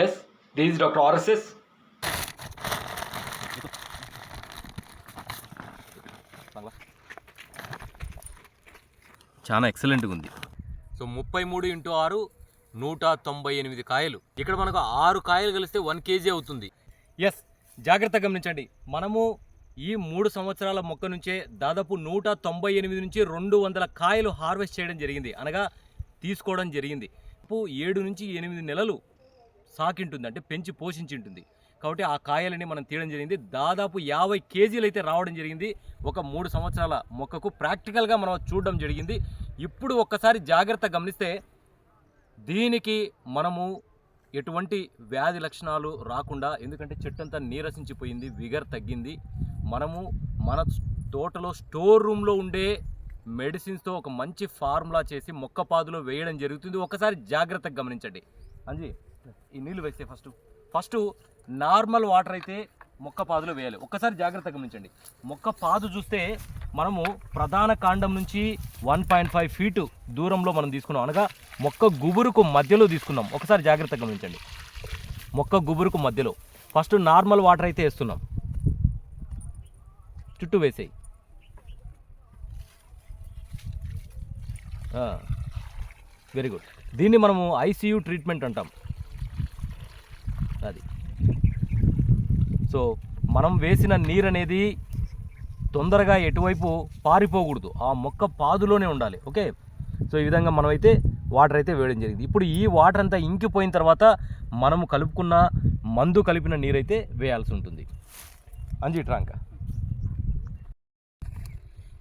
Yes this doctor RSS చాలా ఎక్సలెంట్గా ఉంది. సో ముప్పై మూడు ఇంటూ ఆరు నూట తొంభై ఎనిమిది కాయలు. ఇక్కడ మనకు ఆరు కాయలు కలిస్తే వన్ కేజీ అవుతుంది. ఎస్ జాగ్రత్త గమనించండి. మనము ఈ మూడు సంవత్సరాల మొక్క నుంచే దాదాపు నూట తొంభై ఎనిమిది నుంచి రెండు వందల కాయలు హార్వెస్ట్ చేయడం జరిగింది. అనగా తీసుకోవడం జరిగింది. ఏడు నుంచి ఎనిమిది నెలలు సాకింటుంది అంటే పెంచి పోషించి ఉంటుంది కాబట్టి ఆ కాయలని మనం తీయడం జరిగింది. దాదాపు యాభై కేజీలు అయితే రావడం జరిగింది. ఒక మూడు సంవత్సరాల మొక్కకు ప్రాక్టికల్గా మనం చూడడం జరిగింది. ఇప్పుడు ఒక్కసారి జాగ్రత్త గమనిస్తే దీనికి మనము ఎటువంటి వ్యాధి లక్షణాలు రాకుండా ఎందుకంటే చెట్టు అంతా నీరసించిపోయింది విగర్ తగ్గింది. మనము మన తోటలో స్టోర్ రూమ్లో ఉండే మెడిసిన్స్తో ఒక మంచి ఫార్ములా చేసి మొక్క పాదులో వేయడం జరుగుతుంది. ఒకసారి జాగ్రత్తగా గమనించండి. అంజీ? ఈ నీళ్ళు వేస్తే ఫస్ట్ ఫస్ట్ నార్మల్ వాటర్ అయితే మొక్క పాదులో వేయాలి. ఒక్కసారి జాగ్రత్త గమనించండి. మొక్క పాదు చూస్తే మనము ప్రధాన కాండం నుంచి వన్ పాయింట్ ఫైవ్ ఫీటు దూరంలో మనం తీసుకున్నాం. అనగా మొక్క గుబురుకు మధ్యలో తీసుకున్నాం. ఒకసారి జాగ్రత్త గమనించండి. మొక్క గుబురుకు మధ్యలో. ఫస్ట్ నార్మల్ వాటర్ అయితే వేస్తున్నాం. చుట్టూ వేసేయి. వెరీ గుడ్ దీన్ని మనము ఐసీయూ ట్రీట్మెంట్ అంటాం. సో మనం వేసిన నీరు అనేది తొందరగా ఎటువైపు పారిపోకూడదు. ఆ మొక్క పాదులోనే ఉండాలి. ఓకే? సో ఈ విధంగా మనమైతే వాటర్ అయితే వేయడం జరిగింది. ఇప్పుడు ఈ వాటర్ అంతా ఇంకిపోయిన తర్వాత మనము కలుపుకున్న మందు కలిపిన నీరైతే వేయాల్సి ఉంటుంది. అంజి ట్రాంక.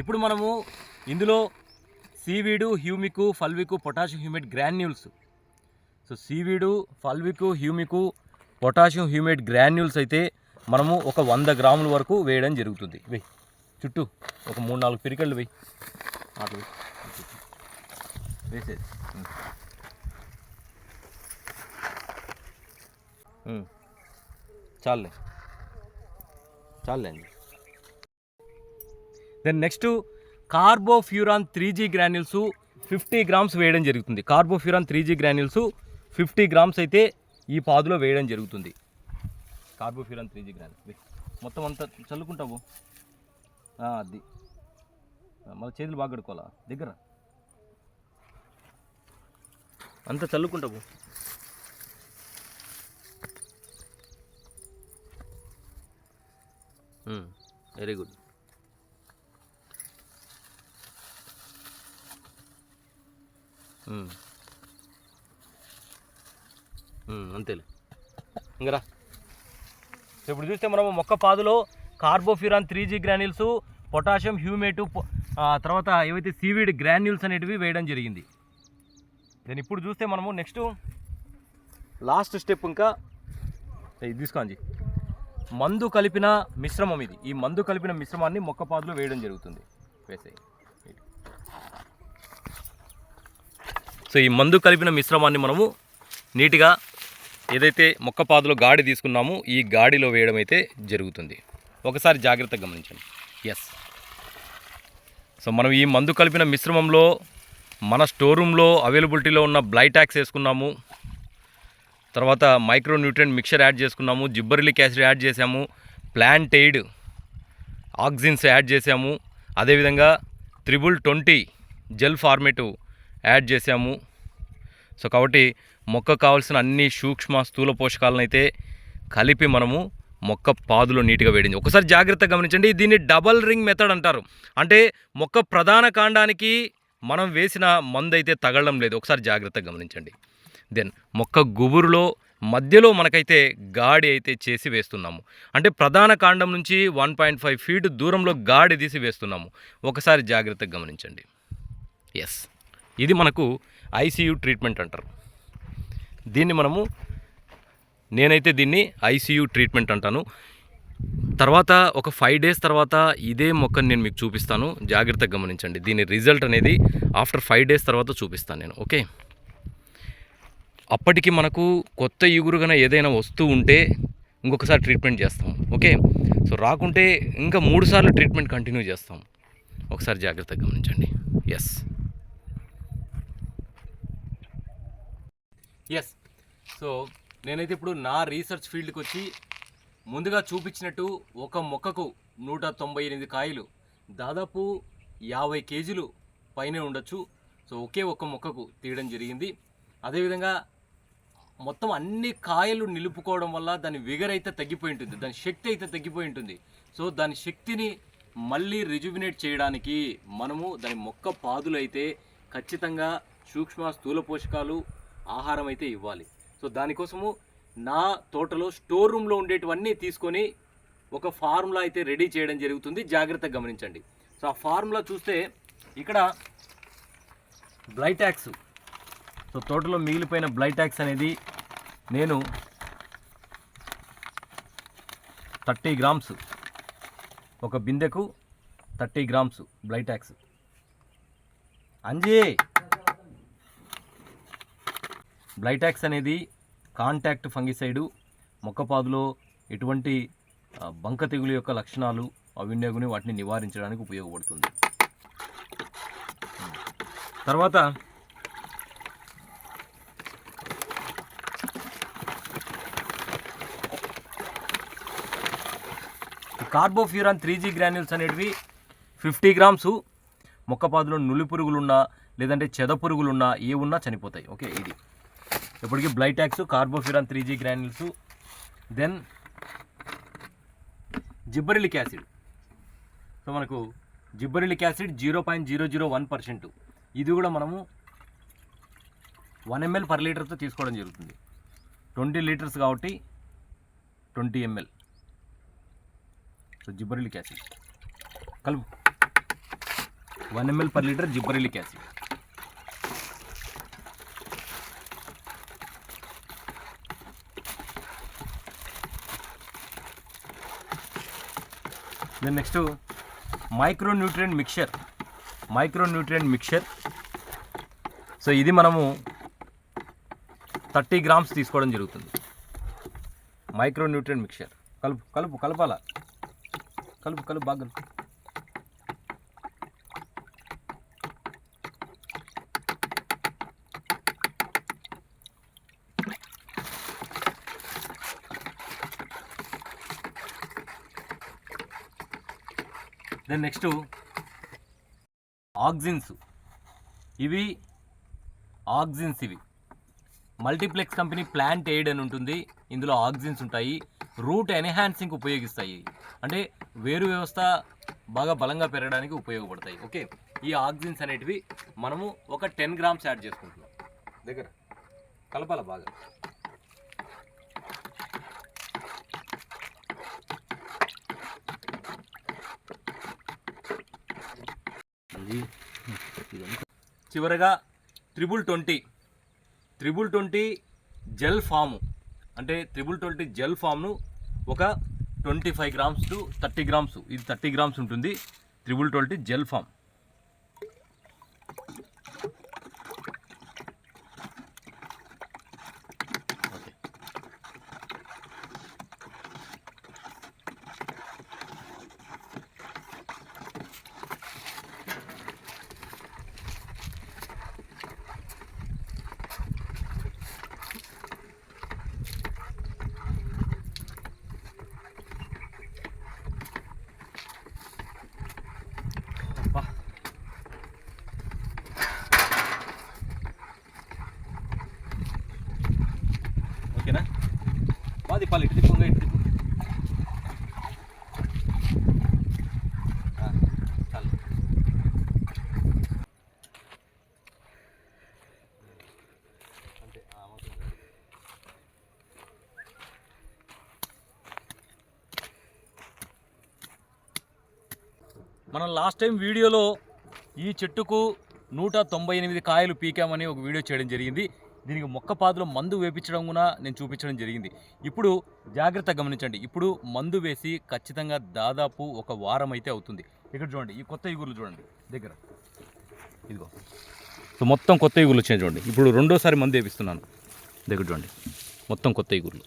ఇప్పుడు మనము ఇందులో seaweed humic fulvic potassium humate granules. So seaweed fulvic humic potassium humate granules అయితే మనము ఒక వంద గ్రాముల వరకు వేయడం జరుగుతుంది. వెయ్యి చుట్టూ ఒక మూడు నాలుగు పిరికళ్ళు వెయ్యి అటు వేసేది చాలే చాలండి అండి. Then next carbofuran three G granules fifty grams వేయడం జరుగుతుంది. Carbofuran three G granules fifty grams అయితే ఈ పాదులో వేయడం జరుగుతుంది. కార్బోఫ్యూరాన్ త్రీ జీ గ్రాన్యూల్ మొత్తం అంతా చల్లుకుంటావు. అది. మళ్ళీ చేతులు బాగా కడుక్కోవాలా? దగ్గర. అంతా చల్లుకుంటావు. Very good Mm. అంతేలే. ఇంకరా ఇప్పుడు చూస్తే మనము మొక్క పాదులో carbofuran three G granules potassium humate తర్వాత ఏవైతే సీవీడ్ గ్రాన్యూల్స్ అనేటివి వేయడం జరిగింది. నేను ఇప్పుడు చూస్తే మనము నెక్స్ట్ లాస్ట్ స్టెప్ ఇంకా. ఇది తీసుకోండి మందు కలిపిన మిశ్రమం ఇది. ఈ మందు కలిపిన మిశ్రమాన్ని మొక్క పాదులో వేయడం జరుగుతుంది. వేసే సో ఈ మందు కలిపిన మిశ్రమాన్ని మనము నీట్గా ఏదైతే మొక్కపాదులో గాడి తీసుకున్నామో ఈ గాడిలో వేయడం అయితే జరుగుతుంది. ఒకసారి జాగ్రత్తగా గమనించండి. ఎస్ సో మనం ఈ మందు కలిపిన మిశ్రమంలో మన స్టోర్ రూమ్లో అవైలబిలిటీలో ఉన్న బ్లైటాక్స్ వేసుకున్నాము. తర్వాత మైక్రోన్యూట్రియంట్ మిక్చర్ యాడ్ చేసుకున్నాము జిబ్బరిలిక్ యాసిడ్ యాడ్ చేసాము ప్లాంటెయిడ్ ఆక్సిన్స్ యాడ్ చేసాము అదేవిధంగా triple twenty gel formate add చేసాము సో కాబట్టి మొక్క కావాల్సిన అన్ని సూక్ష్మ స్థూల పోషకాలను అయితే కలిపి మనము మొక్క పాదులో నీట్గా వేడింది. ఒకసారి జాగ్రత్తగా గమనించండి దీన్ని డబల్ రింగ్ మెథడ్ అంటారు. అంటే మొక్క ప్రధాన కాండానికి మనం వేసిన మందు అయితే తగలడం లేదు. ఒకసారి జాగ్రత్తగా గమనించండి. దెన్ మొక్క గుబురులో మధ్యలో మనకైతే గాడి అయితే చేసి వేస్తున్నాము. అంటే ప్రధాన కాండం నుంచి వన్ పాయింట్ ఫైవ్ ఫీట్ దూరంలో గాడి తీసి వేస్తున్నాము. ఒకసారి జాగ్రత్తగా గమనించండి. ఎస్ ఇది మనకు ఐసీయూ ట్రీట్మెంట్ అంటారు. దీన్ని మనము నేనైతే దీన్ని ఐసీయూ ట్రీట్మెంట్ అంటాను. తర్వాత ఒక ఫైవ్ డేస్ తర్వాత ఇదే మొక్కను నేను మీకు చూపిస్తాను. జాగ్రత్తగా గమనించండి. దీని రిజల్ట్ అనేది ఆఫ్టర్ ఫైవ్ డేస్ తర్వాత చూపిస్తాను నేను ఓకే? అప్పటికి మనకు కొత్త ఈగురుగా ఏదైనా వస్తూ ఉంటే ఇంకొకసారి ట్రీట్మెంట్ చేస్తాం ఓకే? సో రాకుంటే ఇంకా మూడు సార్లు ట్రీట్మెంట్ కంటిన్యూ చేస్తాం. ఒకసారి జాగ్రత్తగా గమనించండి. ఎస్. ఎస్ సో నేనైతే ఇప్పుడు నా రీసెర్చ్ ఫీల్డ్కి వచ్చి ముందుగా చూపించినట్టు ఒక మొక్కకు నూట తొంభై ఎనిమిది కాయలు దాదాపు యాభై కేజీలు పైనే ఉండొచ్చు. సో ఒకే ఒక మొక్కకు తీయడం జరిగింది. అదేవిధంగా మొత్తం అన్ని కాయలు నిలుపుకోవడం వల్ల దాని విగర్ అయితే తగ్గిపోయి ఉంటుంది. దాని శక్తి అయితే తగ్గిపోయి ఉంటుంది. సో దాని శక్తిని మళ్ళీ రిజువినేట్ చేయడానికి మనము దాని మొక్క పాదులు అయితే ఖచ్చితంగా సూక్ష్మ స్థూల పోషకాలు ఆహారం అయితే ఇవ్వాలి. సో దానికోసము నా తోటలో స్టోర్ రూమ్లో ఉండేటివన్నీ తీసుకొని ఒక ఫార్ములా అయితే రెడీ చేయడం జరుగుతుంది. జాగ్రత్తగా గమనించండి. సో ఆ ఫార్ములా చూస్తే ఇక్కడ బ్లైటాక్స్. సో తోటలో మిగిలిపోయిన బ్లైటాక్స్ అనేది నేను థర్టీ గ్రామ్స్. ఒక బిందెకు థర్టీ గ్రామ్స్ బ్లైటాక్స్. అంజీ! బ్లైటాక్స్ అనేది కాంటాక్ట్ ఫంగిసైడు మొక్కపాదులో ఎటువంటి బంక తెగులు యొక్క లక్షణాలు అవినియోగుని వాటిని నివారించడానికి ఉపయోగపడుతుంది. తర్వాత కార్బోఫ్యూరాన్ త్రీ జీ గ్రాన్యూల్స్ అనేటివి ఫిఫ్టీ గ్రామ్స్ మొక్కపాదులో నులి పురుగులున్నా లేదంటే చెద పురుగులున్నా ఏ ఉన్నా చనిపోతాయి. ఓకే ఇది. ఇప్పటికీ Blitox carbofuran three G granules then gibberellic acid. So మనకు gibberellic acid zero point zero zero one percent. ఇది కూడా మనము వన్ ఎంఎల్ పర్ లీటర్తో తీసుకోవడం జరుగుతుంది. ట్వంటీ లీటర్స్ కాబట్టి twenty ML. So gibberellic acid. కలుపు. One ML per litre gibberellic acid. Then next micro nutrient mixture micro nutrient mixture so ఇది మనము థర్టీ గ్రామ్స్ తీసుకోవడం జరుగుతుంది. మైక్రో న్యూట్రియంట్ మిక్చర్ కలుపు కలుపు కలపాల? కలుపు కలుపు బాగా కలుపు. దెన్ నెక్స్ట్ ఆక్సిన్స్ ఇవి ఆక్సిన్స్ ఇవి. మల్టీప్లెక్స్ కంపెనీ ప్లాంట్ ఎయిడ్ అని ఉంటుంది. ఇందులో ఆక్సిన్స్ ఉంటాయి. రూట్ ఎన్హాన్సింగ్ ఉపయోగిస్తాయి. అంటే వేరు వ్యవస్థ బాగా బలంగా పెరగడానికి ఉపయోగపడతాయి. ఓకే ఈ ఆక్సిన్స్ అనేటివి మనము ఒక టెన్ గ్రామ్స్ యాడ్ చేసుకుంటున్నాం. దగ్గర. కలపాల బాగా. చివరగా triple twenty. Triple twenty gel form. అంటే త్రిబుల్ ట్వంటీ జెల్ ఫామ్ను ఒక twenty five grams to thirty grams. ఇది థర్టీ గ్రామ్స్ ఉంటుంది. Triple twenty gel form. Last time వీడియోలో ఈ చెట్టుకు నూట తొంభై ఎనిమిది కాయలు పీకామని ఒక వీడియో చేయడం జరిగింది. దీనికి మొక్క పాదులో మందు వేపించడం కూడా నేను చూపించడం జరిగింది. ఇప్పుడు జాగ్రత్త గమనించండి. ఇప్పుడు మందు వేసి ఖచ్చితంగా దాదాపు ఒక వారం అయితే అవుతుంది. ఇక్కడ చూడండి ఈ కొత్త ఇగుర్లు చూడండి దగ్గర. ఇదిగో. సో మొత్తం కొత్త ఇగుర్లు వచ్చాయి చూడండి. ఇప్పుడు రెండోసారి మందు వేపిస్తున్నాను. దగ్గర చూడండి. మొత్తం కొత్త ఇగుర్లు.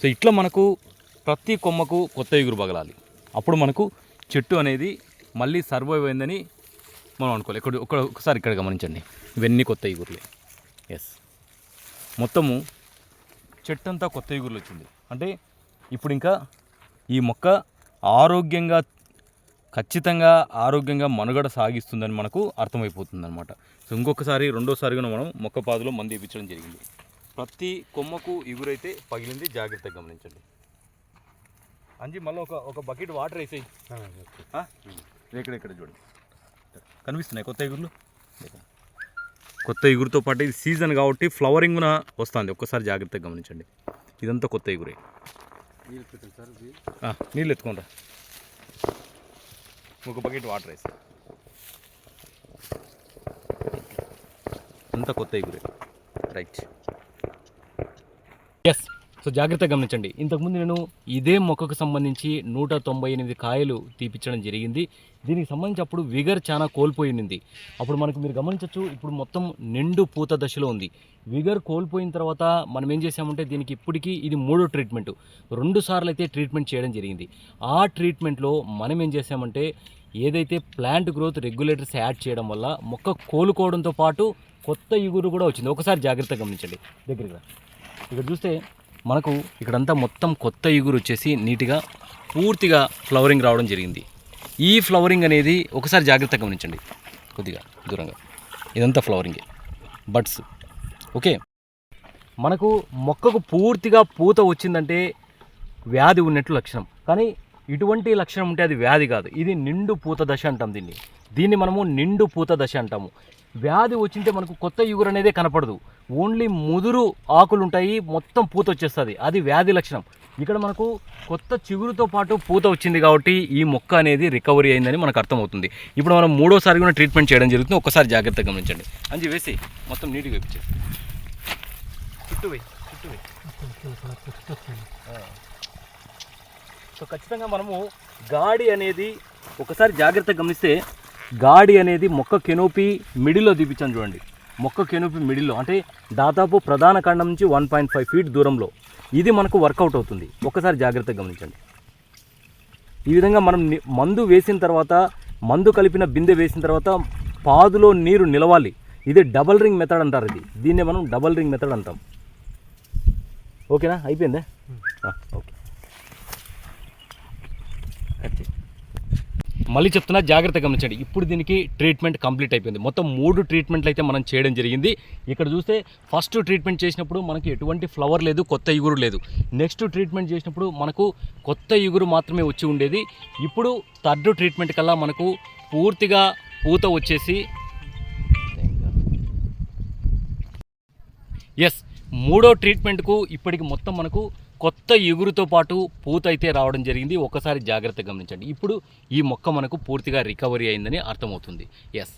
సో ఇట్లా మనకు ప్రతి కొమ్మకు కొత్త ఇగురు పగలాలి. అప్పుడు మనకు చెట్టు అనేది మళ్ళీ సర్వైవ్ అయిందని మనం అనుకోవాలి. ఇక్కడ ఒక ఒకసారి ఇక్కడ గమనించండి. ఇవన్నీ కొత్త ఇగురులే. ఎస్ మొత్తము చెట్టు అంతా కొత్త ఇగురులు వచ్చింది. అంటే ఇప్పుడు ఇంకా ఈ మొక్క ఆరోగ్యంగా ఖచ్చితంగా ఆరోగ్యంగా మనుగడ సాగిస్తుందని మనకు అర్థమైపోతుంది అనమాట సో ఇంకొకసారి రెండోసారిగా మనం మొక్క పాదులో మందు ఇప్పించడం జరిగింది. ప్రతి కొమ్మకు ఇగురైతే పగిలింది. జాగ్రత్తగా గమనించండి. అంజి మళ్ళీ ఒక ఒక బకెట్ వాటర్ వేసేయి. ఇక్కడ ఇక్కడ చూడండి కనిపిస్తున్నాయి కొత్త ఇగురులు? కొత్త ఇగురుతో పాటు ఇది సీజన్ కాబట్టి ఫ్లవరింగ్న వస్తుంది. ఒక్కసారి జాగ్రత్తగా గమనించండి. ఇదంతా కొత్త ఇగురే. ఆ, నీళ్ళు ఎత్తుకోండి ఒక బకెట్ వాటర్ వేసి. అంతా కొత్త ఇగురే. రైట్ ఎస్ సో జాగ్రత్తగా గమనించండి. ఇంతకుముందు నేను ఇదే మొక్కకు సంబంధించి నూట తొంభై ఎనిమిది కాయలు తీపిచ్చడం జరిగింది. దీనికి సంబంధించి అప్పుడు విగర్ చాలా కోల్పోయింది అప్పుడు మనకు మీరు గమనించవచ్చు ఇప్పుడు మొత్తం నిండు పూత దశలో ఉంది. విగర్ కోల్పోయిన తర్వాత మనం ఏం చేసామంటే దీనికి ఇప్పటికీ ఇది మూడో ట్రీట్మెంట్. రెండు సార్లు అయితే ట్రీట్మెంట్ చేయడం జరిగింది. ఆ ట్రీట్మెంట్లో మనం ఏం చేసామంటే ఏదైతే ప్లాంట్ గ్రోత్ రెగ్యులేటర్స్ యాడ్ చేయడం వల్ల మొక్క కోలుకోవడంతో పాటు కొత్త ఇగురు కూడా వచ్చింది. ఒకసారి జాగ్రత్తగా గమనించండి. దగ్గరగా ఇక్కడ చూస్తే మనకు ఇక్కడంతా మొత్తం కొత్త ఇగురు వచ్చేసి నీట్గా పూర్తిగా ఫ్లవరింగ్ రావడం జరిగింది. ఈ ఫ్లవరింగ్ అనేది ఒకసారి జాగ్రత్తగా గమనించండి. కొద్దిగా దూరంగా. ఇదంతా ఫ్లవరింగే. బడ్స్. ఓకే? మనకు మొక్కకు పూర్తిగా పూత వచ్చిందంటే వ్యాధి ఉన్నట్లు లక్షణం. కానీ ఇటువంటి లక్షణం ఉంటే అది వ్యాధి కాదు. ఇది నిండు పూత దశ అంటాం దీన్ని. దీన్ని మనము నిండు పూత దశ అంటాము. వ్యాధి వచ్చింటే మనకు కొత్త ఇగురు అనేది కనపడదు. ఓన్లీ ముదురు ఆకులు ఉంటాయి మొత్తం పూత వచ్చేస్తుంది. అది వ్యాధి లక్షణం. ఇక్కడ మనకు కొత్త చిగురుతో పాటు పూత వచ్చింది కాబట్టి ఈ మొక్క అనేది రికవరీ అయిందని మనకు అర్థమవుతుంది. ఇప్పుడు మనం మూడోసారి కూడా ట్రీట్మెంట్ చేయడం జరుగుతుంది. ఒక్కసారి జాగ్రత్తగా గమనించండి. అంజి వేసి మొత్తం నీట్గా వేపించేసి చుట్టూ వేయి చుట్టూ వేయి. సో ఖచ్చితంగా మనము గాడి అనేది ఒకసారి జాగ్రత్తగా గమనిస్తే గాడి అనేది మొక్క కెనోపి మిడిల్లో తీపించాను చూడండి. మొక్క కెనోపి మిడిల్లో అంటే దాదాపు ప్రధాన ఖండం నుంచి వన్ పాయింట్ ఫైవ్ ఫీట్ దూరంలో. ఇది మనకు వర్కౌట్ అవుతుంది. ఒకసారి జాగ్రత్తగా గమనించండి. ఈ విధంగా మనం మందు వేసిన తర్వాత మందు కలిపిన బిందె వేసిన తర్వాత పాదులో నీరు నిలవాలి. ఇది డబల్ రింగ్ మెథడ్ అంటారు ఇది. దీన్నే మనం డబల్ రింగ్ మెథడ్ అంటాం. ఓకేనా? అయిపోయిందా? ఓకే. మళ్ళీ చెప్తున్నా జాగ్రత్త గమనించండి. ఇప్పుడు దీనికి ట్రీట్మెంట్ కంప్లీట్ అయిపోయింది. మొత్తం మూడు ట్రీట్మెంట్లు అయితే మనం చేయడం జరిగింది. ఇక్కడ చూస్తే ఫస్ట్ ట్రీట్మెంట్ చేసినప్పుడు మనకి ఎటువంటి ఫ్లవర్ లేదు కొత్త ఇగురు లేదు. నెక్స్ట్ ట్రీట్మెంట్ చేసినప్పుడు మనకు కొత్త ఇగురు మాత్రమే వచ్చి ఉండేది. ఇప్పుడు థర్డ్ ట్రీట్మెంట్ కల్లా మనకు పూర్తిగా పూత వచ్చేసి ఎస్ మూడో ట్రీట్మెంట్కు ఇప్పటికి మొత్తం మనకు కొత్త ఎగురుతో పాటు పూత అయితే రావడం జరిగింది. ఒకసారి జాగ్రత్త గమనించండి. ఇప్పుడు ఈ మొక్క మనకు పూర్తిగా రికవరీ అయిందని అర్థమవుతుంది. ఎస్